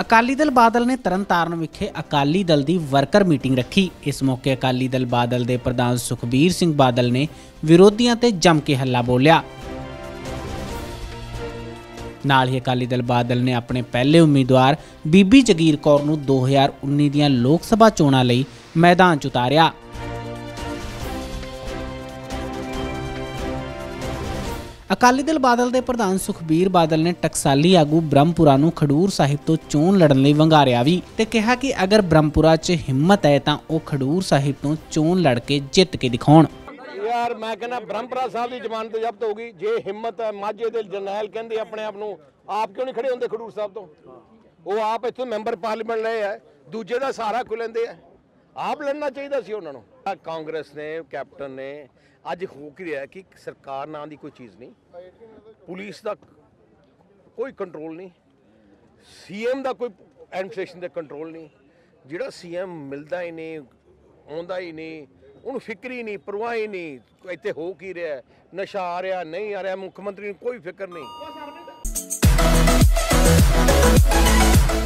ਅਕਾਲੀ ਦਲ ਬਾਦਲ ਨੇ ਤਰਨਤਾਰਨ ਵਿਖੇ ਅਕਾਲੀ ਦਲ ਦੀ ਵਰਕਰ ਮੀਟਿੰਗ ਰੱਖੀ। ਇਸ ਮੌਕੇ ਅਕਾਲੀ ਦਲ ਬਾਦਲ ਦੇ ਪ੍ਰਧਾਨ ਸੁਖਬੀਰ ਸਿੰਘ ਬਾਦਲ ਨੇ ਵਿਰੋਧੀਆਂ ਤੇ ਜੰਮ ਕੇ ਹੱਲਾ ਬੋਲਿਆ। ਨਾਲ ਹੀ ਅਕਾਲੀ ਦਲ ਬਾਦਲ ਨੇ ਆਪਣੇ ਪਹਿਲੇ ਉਮੀਦਵਾਰ ਬੀਬੀ ਜਗੀਰ ਕੌਰ ਨੂੰ 2019 ਦੀਆਂ ਲੋਕ ਸਭਾ ਚੋਣਾਂ ਲਈ ਮੈਦਾਨ 'ਚ ਉਤਾਰਿਆ। ਅਕਾਲੀ ਦਲ ਬਾਦਲ ਦੇ ਪ੍ਰਧਾਨ ਸੁਖਬੀਰ ਬਾਦਲ ਨੇ ਟਕਸਾਲੀ ਆਗੂ ਬ੍ਰਹਮਪੁਰਾ ਨੂੰ ਖਡੂਰ ਸਾਹਿਬ ਤੋਂ ਚੋਣ ਲੜਨ ਲਈ ਵੰਗਾਰਿਆ ਵੀ ਤੇ ਕਿਹਾ ਕਿ ਅਗਰ ਬ੍ਰਹਮਪੁਰਾ 'ਚ ਹਿੰਮਤ ਹੈ ਤਾਂ ਉਹ ਖਡੂਰ ਸਾਹਿਬ ਤੋਂ ਚੋਣ ਲੜ ਕੇ ਜਿੱਤ ਕੇ ਦਿਖਾਉਣ। ਯਾਰ ਮੈਂ ਕਹਿੰਦਾ ਬ੍ਰਹਮਪੁਰਾ ਸਾਹਿਬ ਦੀ ਜ਼ਮਾਨਤ ਜ਼ਬਤ ਹੋਗੀ ਜੇ ਹਿੰਮਤ ਹੈ, ਮਾਝੇ ਦੇ ਜਰਨੈਲ ਕਹਿੰਦੇ ਆਪਣੇ ਆਪ ਨੂੰ, ਆਪ ਕਿਉਂ ਨਹੀਂ ਖੜੇ ਹੁੰਦੇ ਖਡੂਰ ਸਾਹਿਬ ਤੋਂ? ਉਹ ਆਪ ਇੱਥੋਂ ਮੈਂਬਰ ਪਾਰਲੀਮੈਂਟ ਲਏ ਆ ਦੂਜੇ ਦਾ ਸਹਾਰਾ ਕੋ ਲੈਂਦੇ ਆ ਆਪ ਲੜਨਾ ਚਾਹੀਦਾ ਸੀ ਉਹਨਾਂ ਨੂੰ। ਕਾਂਗਰਸ ਨੇ, ਕੈਪਟਨ ਨੇ, ਅੱਜ ਹੋ ਕੀ ਰਿਹਾ ਕਿ ਸਰਕਾਰ ਨਾਂ ਦੀ ਕੋਈ ਚੀਜ਼ ਨਹੀਂ। ਪੁਲਿਸ ਦਾ ਕੋਈ ਕੰਟਰੋਲ ਨਹੀਂ। ਸੀਐਮ ਦਾ ਕੋਈ ਐਡਮਿਨਿਸਟ੍ਰੇਸ਼ਨ ਦਾ ਕੰਟਰੋਲ ਨਹੀਂ। ਜਿਹੜਾ ਸੀਐਮ ਮਿਲਦਾ ਹੀ ਨਹੀਂ, ਆਉਂਦਾ ਹੀ ਨਹੀਂ, ਉਹਨੂੰ ਫਿਕਰ ਹੀ ਨਹੀਂ, ਪਰਵਾਹ ਹੀ ਨਹੀਂ। ਇੱਥੇ ਹੋ ਕੀ ਰਿਹਾ? ਨਸ਼ਾ ਆ ਰਿਹਾ, ਨਹੀਂ ਆ ਰਿਹਾ, ਮੁੱਖ ਮੰਤਰੀ ਨੂੰ ਕੋਈ ਫਿਕਰ ਨਹੀਂ।